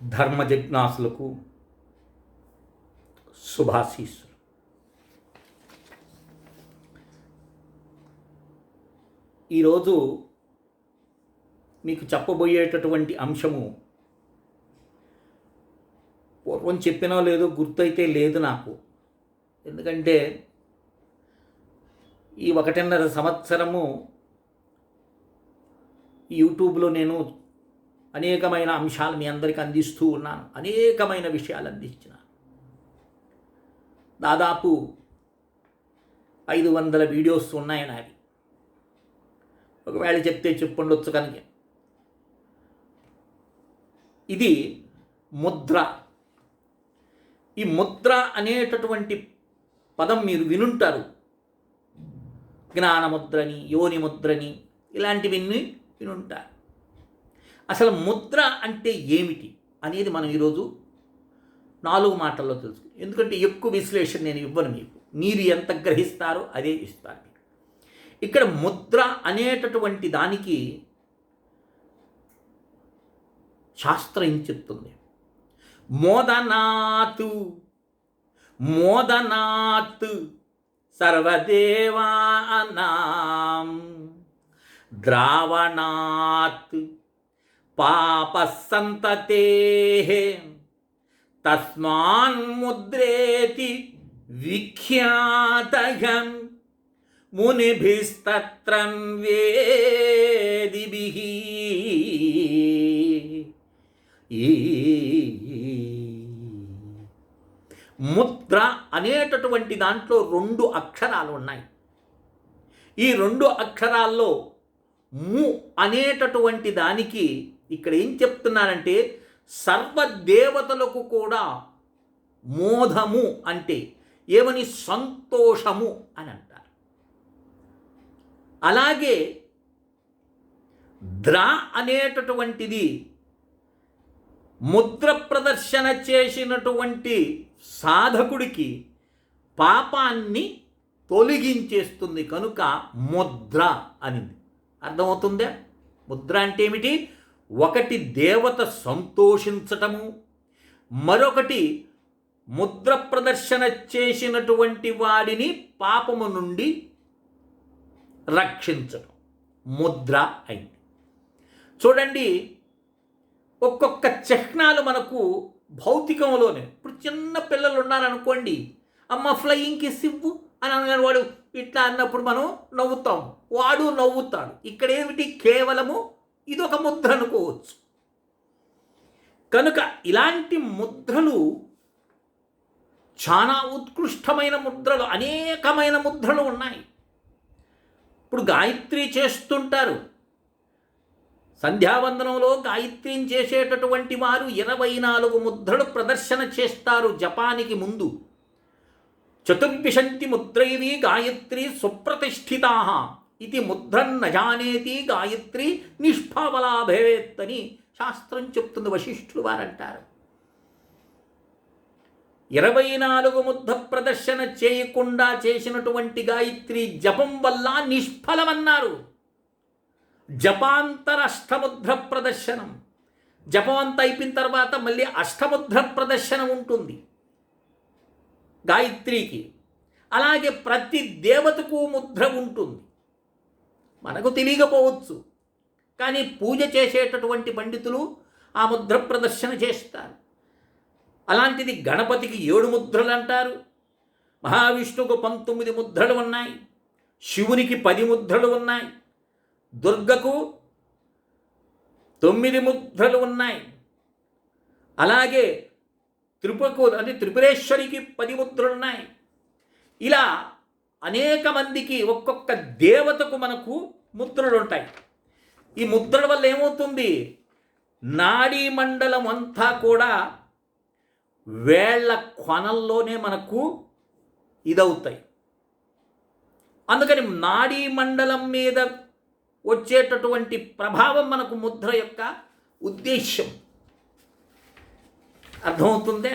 ధర్మ జిజ్ఞాసులకు శుభాశీస్సులు. ఈరోజు మీకు చెప్పబోయేటటువంటి అంశము పూర్వం చెప్పినో లేదో గుర్తయితే లేదు నాకు. ఎందుకంటే ఈ ఒకటిన్నర సంవత్సరము యూట్యూబ్లో నేను అనేకమైన అంశాలు మీ అందరికీ అందిస్తూ ఉన్నాను. అనేకమైన విషయాలు అందించిన దాదాపు ఐదు వందల వీడియోస్ ఉన్నాయి నావి. ఒకవేళ చెప్తే చెప్పుండొచ్చు కనుక. ఇది ముద్ర. ఈ ముద్ర అనేటటువంటి పదం మీరు వినుంటారు. జ్ఞానముద్రని యోని ముద్రని ఇలాంటివన్నీ వినుంటారు. అసలు ముద్ర అంటే ఏమిటి అనేది మనం ఈరోజు నాలుగు మాటల్లో తెలుసు ఎందుకంటే ఎక్కువ విశ్లేషణ నేను ఇవ్వను మీకు. మీరు ఎంత గ్రహిస్తారో అదే ఇస్తాను మీకు. ఇక్కడ ముద్ర అనేటటువంటి దానికి శాస్త్రం ఏం చెప్తుంది? మోదనాత్ మోదనాత్ సర్వదేవానాం ద్రావణాత్ పాపసంతతే తస్మాన్ముద్రేతి విఖ్యాతగం మునిభిస్తత్రం వేదిభిః ఈ ముద్ర అనేటటువంటి దాంట్లో రెండు అక్షరాలు ఉన్నాయి. ఈ రెండు అక్షరాల్లో ము అనేటటువంటి దానికి ఇక్కడ ఏం చెప్తున్నారంటే సర్వదేవతలకు కూడా మోధము అంటే ఏమని సంతోషము అని అంటారు. అలాగే ద్ర అనేటటువంటిది ముద్ర ప్రదర్శన చేసినటువంటి సాధకుడికి పాపాన్ని తొలగించేస్తుంది కనుక ముద్ర అనింది. అర్థమవుతుందా? ముద్ర అంటే ఏమిటి? ఒకటి దేవత సంతోషించటము మరొకటి ముద్ర ప్రదర్శన చేసినటువంటి వాడిని పాపము నుండి రక్షించడం ముద్ర అయింది. చూడండి ఒక్కొక్క చిహ్నాలు మనకు భౌతికంలోనే. ఇప్పుడు చిన్న పిల్లలు ఉన్నారనుకోండి అమ్మ ఫ్లయింగ్కి ఇవ్వు అని అనగానే వాడు. ఇట్లా అన్నప్పుడు మనం నవ్వుతాం. వాడు నవ్వుతాడు. ఇక్కడ ఏమిటి? కేవలము ఇదొక ముద్ర అనుకోవచ్చు. కనుక ఇలాంటి ముద్రలు చాలా ఉత్కృష్టమైన ముద్రలు అనేకమైన ముద్రలు ఉన్నాయి. ఇప్పుడు గాయత్రి చేస్తుంటారు. సంధ్యావందనంలో గాయత్రిని చేసేటటువంటి వారు ఇరవై నాలుగు ముద్రలు ప్రదర్శన చేస్తారు జపానికి ముందు. చతుర్విశంతి ముద్రైవి గాయత్రి సుప్రతిష్ఠితా. ఇది ముద్రన్న జానేతి గాయత్రి నిష్ఫావలా భవేత్ అని శాస్త్రం చెప్తుంది వశిష్ఠులు వారంటారు ఇరవై నాలుగు ముద్ద ప్రదర్శన చేయకుండా చేసినటువంటి గాయత్రి జపం వల్ల నిష్ఫలమన్నారు జపాంతర అష్టముద్ర ప్రదర్శనం జపం అంతా అయిపోయిన తర్వాత మళ్ళీ అష్టముద్ర ప్రదర్శన ఉంటుంది గాయత్రికి అలాగే ప్రతి దేవతకు ముద్ర ఉంటుంది మనకు తెలియకపోవచ్చు. కానీ పూజ చేసేటటువంటి పండితులు ఆ ముద్ర ప్రదర్శన చేస్తారు. అలాంటిది గణపతికి ఏడు ముద్రలు అంటారు. మహావిష్ణువుకు పంతొమ్మిది ముద్రలు ఉన్నాయి. శివునికి పది ముద్రలు ఉన్నాయి. దుర్గకు తొమ్మిది ముద్రలు ఉన్నాయి. అలాగే త్రిపురకు అంటే త్రిపురేశ్వరికి పది ముద్రలు ఉన్నాయి. ఇలా అనేక మందికి ఒక్కొక్క దేవతకు మనకు ముద్రలు ఉంటాయి ఈ ముద్రల వల్ల ఏమవుతుంది? నాడీ మండలం అంతా కూడా వేళ్ళ కొనల్లోనే మనకు ఇదవుతాయి. అందుకని నాడీ మండలం మీద వచ్చేటటువంటి ప్రభావం మనకు ముద్ర యొక్క ఉద్దేశ్యం. అర్థమవుతుందే?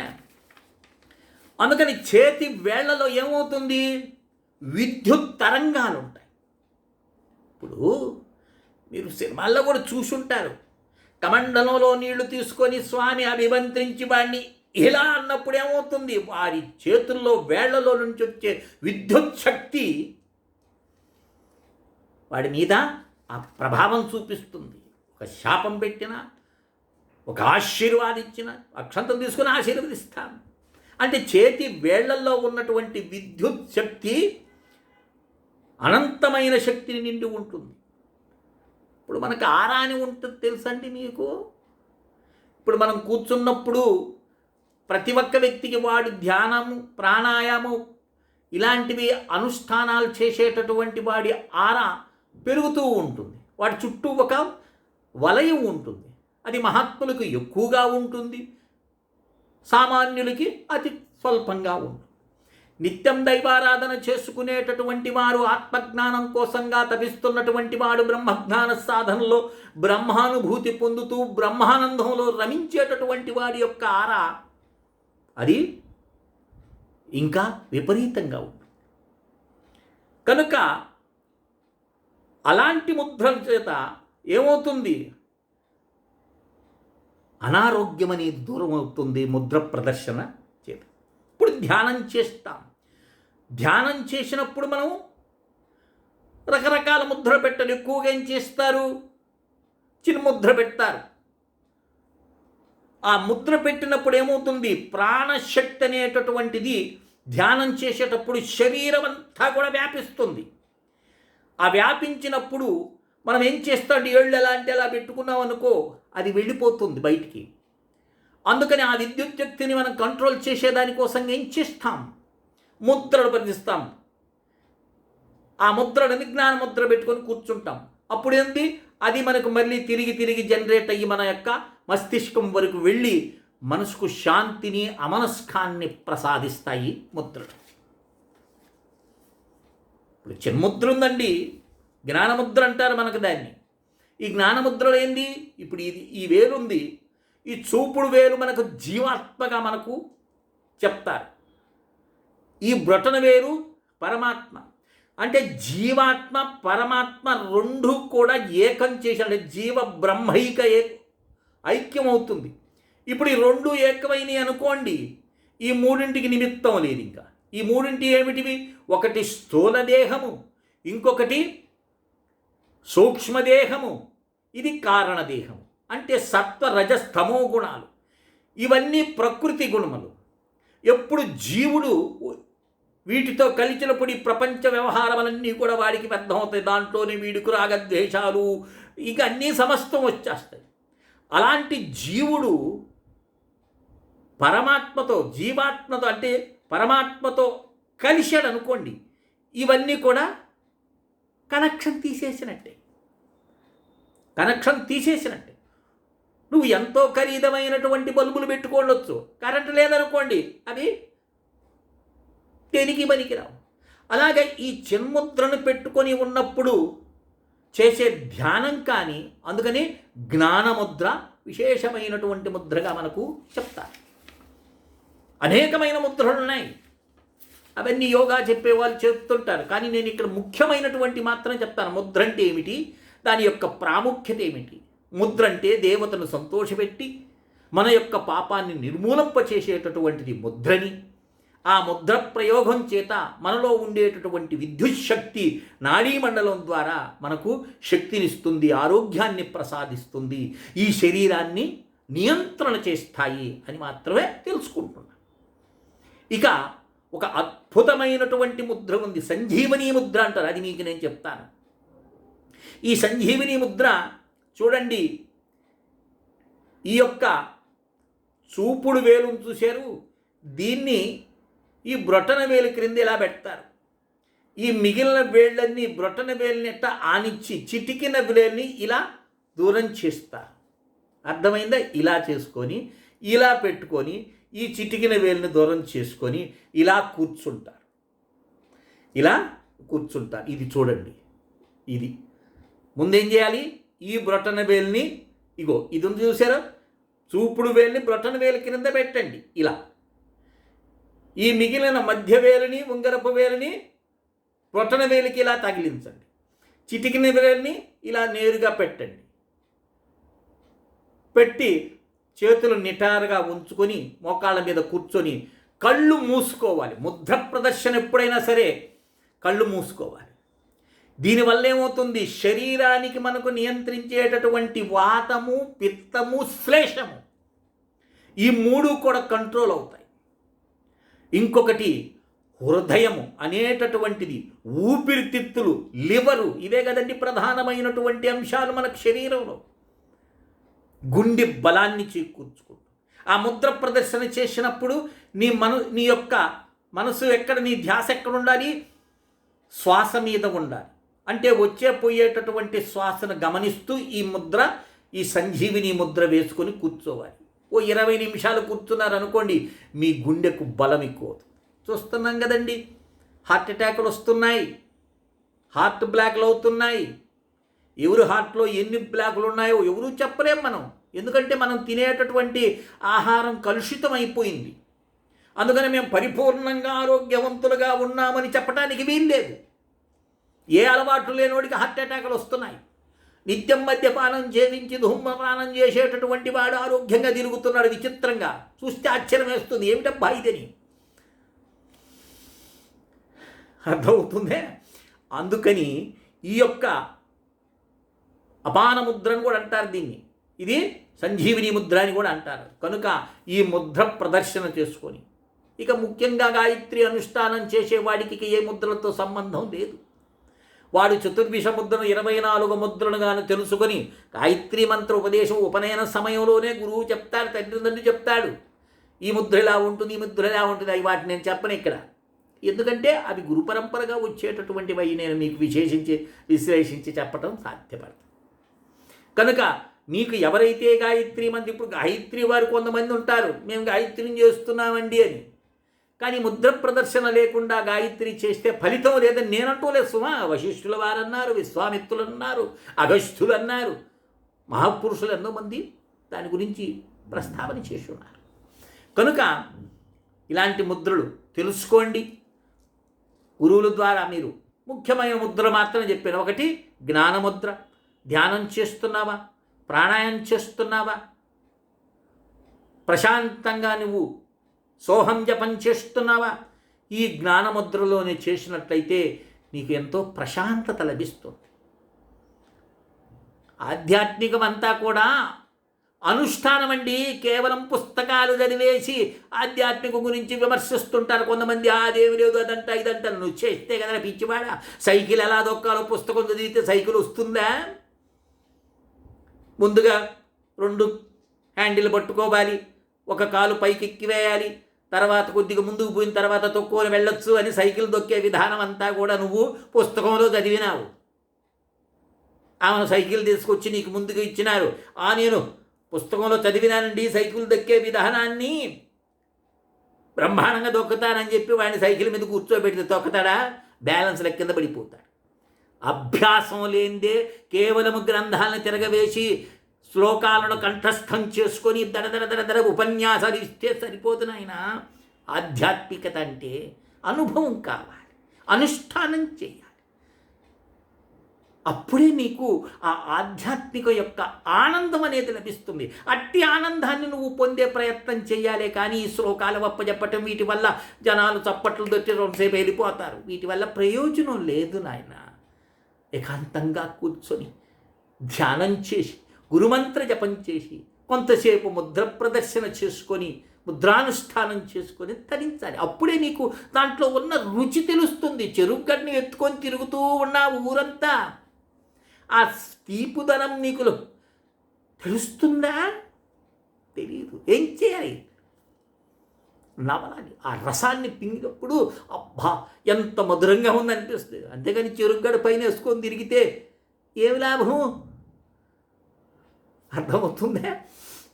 అందుకని చేతి వేళ్ళలో ఏమవుతుంది? విద్యుత్ తరంగాలు ఉంటాయి ఇప్పుడు మీరు సినిమాల్లో కూడా చూసుంటారు. కమండలంలో నీళ్ళు తీసుకొని స్వామి అభిమంత్రించి వాడిని ఇలా అన్నప్పుడు ఏమవుతుంది? వారి చేతుల్లో వేళ్ళలో నుంచి వచ్చే విద్యుత్ శక్తి వాడి మీద ఆ ప్రభావం చూపిస్తుంది. ఒక శాపం పెట్టిన ఒక ఆశీర్వాదించిన అక్షంతం తీసుకుని ఆశీర్వదిస్తాను అంటే చేతి వేళ్ళల్లో ఉన్నటువంటి విద్యుత్ శక్తి అనంతమైన శక్తిని నిండి ఉంటుంది. ఇప్పుడు మనకు ఆరాని ఉంటుంది తెలుసండి మీకు? ఇప్పుడు మనం కూర్చున్నప్పుడు ప్రతి ఒక్క వ్యక్తికి వాడు ధ్యానము ప్రాణాయామం ఇలాంటివి అనుష్ఠానాలు చేసేటటువంటి వాడి ఆరా పెరుగుతూ ఉంటుంది. వాడి చుట్టూ ఒక వలయం ఉంటుంది. అది మహాత్ములకు ఎక్కువగా ఉంటుంది. సామాన్యులకి అతి స్వల్పంగా ఉంటుంది. నిత్యం దైవారాధన చేసుకునేటటువంటి వారు ఆత్మజ్ఞానం కోసంగా తపిస్తున్నటువంటి వాడు బ్రహ్మజ్ఞాన సాధనలో బ్రహ్మానుభూతి పొందుతూ బ్రహ్మానందంలో రమించేటటువంటి వాడి యొక్క ఆర అది ఇంకా విపరీతంగా ఉంటుంది కనుక అలాంటి ముద్రల చేత ఏమవుతుంది? అనారోగ్యం అనేది దూరం అవుతుంది ముద్ర ప్రదర్శన. ధ్యానం చేస్తాం. ధ్యానం చేసినప్పుడు మనం రకరకాల ముద్ర పెట్టలు ఎక్కువగా ఏం చేస్తారు? చిన్న ముద్ర పెడతారు. ఆ ముద్ర పెట్టినప్పుడు ఏమవుతుంది? ప్రాణశక్తి అనేటటువంటిది ధ్యానం చేసేటప్పుడు శరీరం అంతా కూడా వ్యాపిస్తుంది. ఆ వ్యాపించినప్పుడు మనం ఏం చేస్తాం? ఏళ్ళు ఎలా అంటే ఎలా పెట్టుకున్నాం అనుకో అది వెళ్ళిపోతుంది బయటికి. అందుకని ఆ విద్యుత్ శక్తిని మనం కంట్రోల్ చేసేదానికోసం ఏం చేస్తాం? ముద్రలు పరిధిస్తాం. ఆ ముద్రను విజ్ఞాన ముద్ర పెట్టుకొని కూర్చుంటాం. అప్పుడు ఏంటి అది మనకు మళ్ళీ తిరిగి తిరిగి జనరేట్ అయ్యి మన యొక్క మస్తిష్కం వరకు వెళ్ళి మనసుకు శాంతిని అమనస్కాన్ని ప్రసాదిస్తాయి ముద్రలు. ఇప్పుడు చిన్ముద్ర ఉందండి. జ్ఞానముద్ర అంటారు మనకు దాన్ని. ఈ జ్ఞానముద్రలు ఏంది? ఇప్పుడు ఇది ఈ వేలుంది ఈ చూపుడు వేలు మనకు జీవాత్మగా మనకు చెప్తారు. ఈ బ్రొటన వేరు పరమాత్మ. అంటే జీవాత్మ పరమాత్మ రెండు కూడా ఏకం చేసి అంటే జీవ బ్రహ్మైక ఏ ఐక్యం అవుతుంది ఇప్పుడు ఈ రెండు ఏకమైనవి అనుకోండి ఈ మూడింటికి నిమిత్తం లేదు ఇంకా. ఈ మూడింటి ఏమిటివి? ఒకటి స్థూల దేహము ఇంకొకటి సూక్ష్మదేహము ఇది కారణదేహము అంటే సత్వ రజస్తమో గుణాలు. ఇవన్నీ ప్రకృతి గుణములు. ఎప్పుడు జీవుడు వీటితో కలిసినప్పుడు ఈ ప్రపంచ వ్యవహారములన్నీ కూడా వాడికి వ్యర్థమవుతాయి. దాంట్లోనే వీడికి రాగద్వేషాలు ఇక అన్నీ సమస్తం వచ్చేస్తాయి. అలాంటి జీవుడు పరమాత్మతో జీవాత్మతో అంటే పరమాత్మతో కలిశాడు అనుకోండి ఇవన్నీ కూడా కనెక్షన్ తీసేసినట్టే. కనెక్షన్ తీసేసినట్టే. నువ్వు ఎంతో ఖరీదమైనటువంటి బల్బులు పెట్టుకోవచ్చు కరెంటు లేదనుకోండి అవి దేనికి పనికిరావు. అలాగే ఈ చిన్ముద్రను పెట్టుకొని ఉన్నప్పుడు చేసే ధ్యానం కానీ అందుకని జ్ఞానముద్ర విశేషమైనటువంటి ముద్రగా మనకు చెప్తారు. అనేకమైన ముద్రలు ఉన్నాయి. అవన్నీ యోగా చెప్పే వాళ్ళు చెప్తుంటారు కానీ నేను ఇక్కడ ముఖ్యమైనటువంటి మాత్రం చెప్తాను. ముద్ర అంటే ఏమిటి? దాని యొక్క ప్రాముఖ్యత ఏమిటి? ముద్ర అంటే దేవతను సంతోషపెట్టి మన యొక్క పాపాన్ని నిర్మూలింపచేసేటటువంటిది ముద్రని. ఆ ముద్ర ప్రయోగం చేత మనలో ఉండేటటువంటి విద్యుత్ శక్తి నాడీమండలం ద్వారా మనకు శక్తినిస్తుంది ఆరోగ్యాన్ని ప్రసాదిస్తుంది ఈ శరీరాన్ని నియంత్రణ చేస్తాయి అని మాత్రమే తెలుసుకుంటున్నాను ఇక ఒక అద్భుతమైనటువంటి ముద్ర ఉంది సంజీవనీ ముద్ర అంటారు అది మీకు నేను చెప్తాను. ఈ సంజీవిని ముద్ర చూడండి. ఈ యొక్క చూపుడు వేలును చూశారు. దీన్ని ఈ బ్రొటన వేలు క్రింద ఇలా పెడతారు. ఈ మిగిలిన వేళ్ళన్నీ బ్రొటన వేలుని ఎట్ట ఆనిచ్చి చిటికిన వేలుని ఇలా దూరం చేస్తారు. అర్థమైందా? ఇలా చేసుకొని ఇలా పెట్టుకొని ఈ చిటికిన వేలుని దూరం చేసుకొని ఇలా కూర్చుంటారు. ఇలా కూర్చుంటారు. ఇది చూడండి. ఇది ముందేం చేయాలి? ఈ బ్రొటన వేల్ని ఇగో ఇది ఉంది చూసారా చూపుడు వేలిని బ్రొటన వేలు కింద పెట్టండి ఇలా. ఈ మిగిలిన మధ్య వేలుని ఉంగరపు వేలుని బ్రొటన వేలికి ఇలా తగిలించండి. చిటికిన వేలిని ఇలా నేరుగా పెట్టండి. పెట్టి చేతులు నిటారుగా ఉంచుకొని మోకాళ్ళ మీద కూర్చొని కళ్ళు మూసుకోవాలి. ముద్ర ప్రదర్శన ఎప్పుడైనా సరే కళ్ళు మూసుకోవాలి. దీనివల్ల ఏమవుతుంది శరీరానికి మనకు నియంత్రించేటటువంటి వాతము పిత్తము శ్లేషము. ఈ మూడు కూడా కంట్రోల్ అవుతాయి ఇంకొకటి హృదయము అనేటటువంటిది ఊపిరితిత్తులు లివరు ఇవే కదండి ప్రధానమైనటువంటి అంశాలు మనకు శరీరంలో. గుండె బలాన్ని చేకూర్చుకుంటుంది ఆ ముద్ర ప్రదర్శన చేసినప్పుడు నీ మను నీ యొక్క మనసు ఎక్కడ నీ ధ్యాస ఎక్కడ ఉండాలి? శ్వాస మీద ఉండాలి. అంటే వచ్చే పోయేటటువంటి శ్వాసను గమనిస్తూ ఈ ముద్ర ఈ సంజీవిని ముద్ర వేసుకొని కూర్చోవాలి. ఓ ఇరవై నిమిషాలు కూర్చున్నారు అనుకోండి మీ గుండెకు బలం ఎక్కువ చూస్తున్నాం కదండి హార్ట్ అటాకులు వస్తున్నాయి హార్ట్ బ్లాక్లు అవుతున్నాయి. ఎవరు హార్ట్లో ఎన్ని బ్లాకులు ఉన్నాయో ఎవరు చెప్పలేం మనం. ఎందుకంటే మనం తినేటటువంటి ఆహారం కలుషితం అయిపోయింది. అందుకని మేము పరిపూర్ణంగా ఆరోగ్యవంతులుగా ఉన్నామని చెప్పడానికి వీల్లేదు. ఏ అలవాట్లు లేనివాడికి హార్ట్ అటాకులు వస్తున్నాయి. నిత్యం మద్యపానం చేయించి ధూమపానం చేసేటటువంటి వాడు ఆరోగ్యంగా తిరుగుతున్నాడు విచిత్రంగా. చూస్తే ఆశ్చర్యం వేస్తుంది. ఏమిటబ్బా ఇదని అర్థమవుతుందే? అందుకని ఈ యొక్క అపాన ముద్రను కూడా అంటారు దీన్ని. ఇది సంజీవిని ముద్ర అని కూడా అంటారు. కనుక ఈ ముద్ర ప్రదర్శన చేసుకొని. ఇక ముఖ్యంగా గాయత్రి అనుష్ఠానం చేసేవాడికి ఏ ముద్రలతో సంబంధం లేదు. వాడు చతుర్విష ముద్రను ఇరవై నాలుగు ముద్రను గాను తెలుసుకొని గాయత్రి మంత్ర ఉపదేశం ఉపనయన సమయంలోనే గురువు చెప్తాడు తండ్రి చెప్తాడు. ఈ ముద్ర ఎలా ఉంటుంది ఈ ముద్ర ఎలా ఉంటుంది? అవి వాటిని నేను చెప్పను ఇక్కడ. ఎందుకంటే అవి గురు పరంపరగా వచ్చేటటువంటివి నేను మీకు విశేషించి విశ్లేషించి చెప్పడం సాధ్యపడదు. కనుక మీకు ఎవరైతే గాయత్రి మంది ఇప్పుడు గాయత్రి వారు కొంతమంది ఉంటారు. మేము గాయత్రిని చేస్తున్నామండి అని. కానీ ముద్ర ప్రదర్శన లేకుండా గాయత్రి చేస్తే ఫలితం లేదని నేనంటూలేదు సుమా వశిష్ఠుల వారన్నారు విశ్వామిత్రులు అన్నారు అగస్ఠులు అన్నారు మహాపురుషులు ఎంతోమంది దాని గురించి ప్రస్తావన చేసి ఉన్నారు కనుక ఇలాంటి ముద్రలు తెలుసుకోండి. గురువుల ద్వారా మీరు ముఖ్యమైన ముద్ర మాత్రమే చెప్పాను. ఒకటి జ్ఞానముద్ర ధ్యానం చేస్తున్నావా? ప్రాణాయామం చేస్తున్నావా? ప్రశాంతంగా నువ్వు సోహం జపం చేస్తున్నావా? ఈ జ్ఞానముద్రలోనే చేసినట్లయితే నీకు ఎంతో ప్రశాంతత లభిస్తుంది. ఆధ్యాత్మికమంతా కూడా అనుష్ఠానం అండి కేవలం పుస్తకాలు చదివేసి ఆధ్యాత్మిక గురించి విమర్శిస్తుంటారు కొంతమంది. అదేమి లేదు అదంట ఇదంట. నువ్వు చేస్తే కదా పిచ్చివాడ? సైకిల్ ఎలా దొక్కాలో పుస్తకం చదివితే సైకిల్ వస్తుందా? ముందుగా రెండు హ్యాండిల్ పట్టుకోవాలి. ఒక కాలు పైకి ఎక్కివేయాలి తర్వాత కొద్దిగా ముందుకు పోయిన తర్వాత తొక్కుని వెళ్ళొచ్చు అని సైకిల్ దొక్కే విధానం అంతా కూడా నువ్వు పుస్తకంలో చదివినావు. ఆమెను సైకిల్ తీసుకొచ్చి నీకు ముందుకు ఇచ్చినారు. ఆ నేను పుస్తకంలో చదివినానండి సైకిల్ దొక్కే విధానాన్ని. బ్రహ్మాండంగా దొక్కుతానని చెప్పి వాడిని సైకిల్ మీద కూర్చోబెడితే తొక్కుతాడా? బ్యాలెన్స్ కింద పడిపోతాడు. అభ్యాసం లేనిదే కేవలము గ్రంథాలను తిరగవేసి శ్లోకాలను కంఠస్థం చేసుకొని దడదడ దడదడ ఉపన్యాసాలు ఇస్తే సరిపోదు నాయన. ఆధ్యాత్మికత అంటే అనుభవం కావాలి అనుష్ఠానం చేయాలి. అప్పుడే నీకు ఆ ఆధ్యాత్మిక యొక్క ఆనందం అనేది లభిస్తుంది. అట్టి ఆనందాన్ని నువ్వు పొందే ప్రయత్నం చేయాలి కానీ ఈ శ్లోకాల చెప్పటం వీటి వల్ల జనాలు చప్పట్లు దొట్టి రెండుసేపు వెళ్ళిపోతారు. వీటి వల్ల ప్రయోజనం లేదు నాయన. ఏకాంతంగా కూర్చొని ధ్యానం చేసి గురుమంత్ర జపం చేసి కొంతసేపు ముద్ర ప్రదర్శన చేసుకొని ముద్రానుష్ఠానం చేసుకొని తరించాలి అప్పుడే నీకు దాంట్లో ఉన్న రుచి తెలుస్తుంది. చెరుగడ్ని ఎత్తుకొని తిరుగుతూ ఉన్న ఊరంతా. ఆ తీపుదనం నీకు తెలుస్తుందా? తెలియదు ఏం చేయాలి? నవలాలి ఆ రసాన్ని పింగినప్పుడు అబ్బా ఎంత మధురంగా ఉందనిపిస్తుంది. అంతేగాని చెరుగ్గడ పైన వేసుకొని తిరిగితే ఏమి లాభం? అర్థమవుతుందే?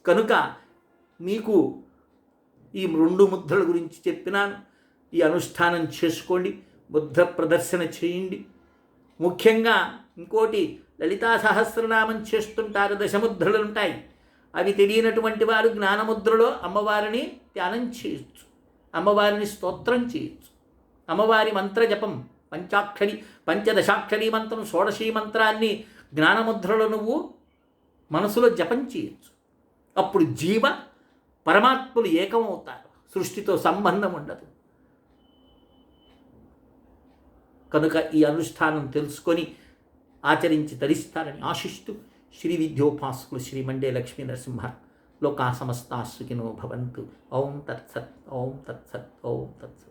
కనుక మీకు ఈ రెండు ముద్రల గురించి చెప్పినాను ఈ అనుష్ఠానం చేసుకోండి ముద్ర ప్రదర్శన చేయండి. ముఖ్యంగా ఇంకోటి లలితా సహస్రనామం చేస్తుంటారు దశముద్రలు ఉంటాయి. అవి తెలియనటువంటి వారు జ్ఞానముద్రలో అమ్మవారిని ధ్యానం చేయొచ్చు. అమ్మవారిని స్తోత్రం చేయొచ్చు. అమ్మవారి మంత్ర జపం పంచాక్షరి పంచదశాక్షరి మంత్రం షోడశీ మంత్రాన్ని జ్ఞానముద్రలో నువ్వు మనసులో జపం చేయొచ్చు. అప్పుడు జీవ పరమాత్ములు ఏకమవుతారు. సృష్టితో సంబంధం ఉండదు. కనుక ఈ అనుష్ఠానం తెలుసుకొని ఆచరించి ధరిస్తారని ఆశిస్తూ శ్రీ విద్యోపాసకులు శ్రీ మండే లక్ష్మీ నరసింహ లోకా సమస్తా సుఖినో భవంతు. ఓం తత్సత్ ఓం తత్సత్ ఓం తత్సత్.